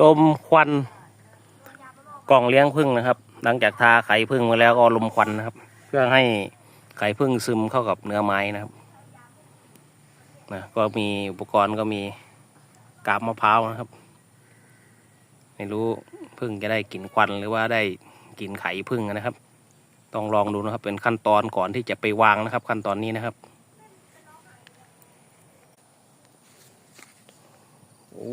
ลมควันกล่องเลี้ยงพึ่งนะครับ หลังจากทาไข่พึ่งมาแล้วก็ลมควันนะครับ เพื่อให้ไข่พึ่งซึมเข้ากับเนื้อไม้นะครับนะก็มีอุปกรณ์ก็มีกาบมะพร้าวนะครับ ไม่รู้พึ่งจะได้กลิ่นควันหรือว่าได้กลิ่นไข่พึ่งนะครับ ต้องลองดูนะครับ เป็นขั้นตอนก่อนที่จะไปวางนะครับ ขั้นตอนนี้นะครับโอ้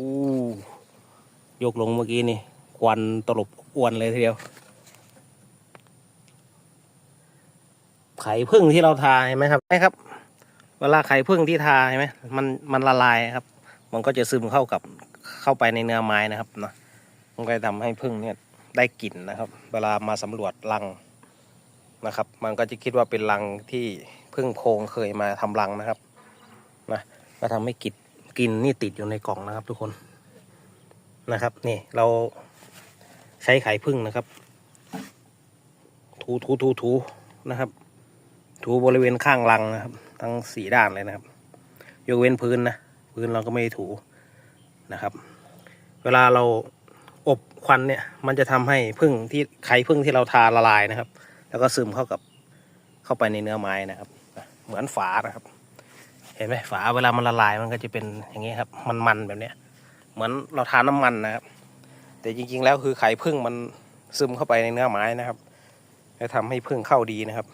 ยกลงเมื่อกี้นี่ควันตลบอวนเลยทีเดียว ไข่พึ่งที่เราทาเห็นไหมครับไหมครับ เวลาไข่พึ่งที่ทาเห็นไหมมันมันละลายครับ มันก็จะซึมเข้ากับเข้าไปในเนื้อไม้นะครับนะมันก็จะทำให้พึ่งเนี่ยได้กลิ่นนะครับ เวลามาสำรวจรังนะครับ มันก็จะคิดว่าเป็นรังที่พึ่งโพงเคยมาทำรังนะครับนะก็ทำให้กลิ่นกลิ่นนี่ติดอยู่ในกล่องนะครับ ทุกคน นะครับนี่เราใช้ไข่พึ่งนะครับ ถูถูถูถูนะครับ ถูบริเวณข้างรังนะครับ ทั้งสี่ด้านเลยนะครับ ยกเว้นพื้นนะพื้นเราก็ไม่ถูนะครับ เวลาเราอบควันเนี่ย มันจะทำให้พึ่งที่ไข่พึ่งที่เราทาละลายนะครับ แล้วก็ซึมเข้ากับเข้าไปในเนื้อไม้นะครับ เหมือนฝานะครับ เห็นไหมฝาเวลามันละลายมันก็จะเป็นอย่างนี้ครับ มันๆแบบเนี้ย เหมือนเราทาน้ำมันนะครับ แต่จริงๆแล้วคือไข่พึ่งมันซึมเข้าไปในเนื้อไม้นะครับจะทำให้พึ่งเข้าดีนะครับ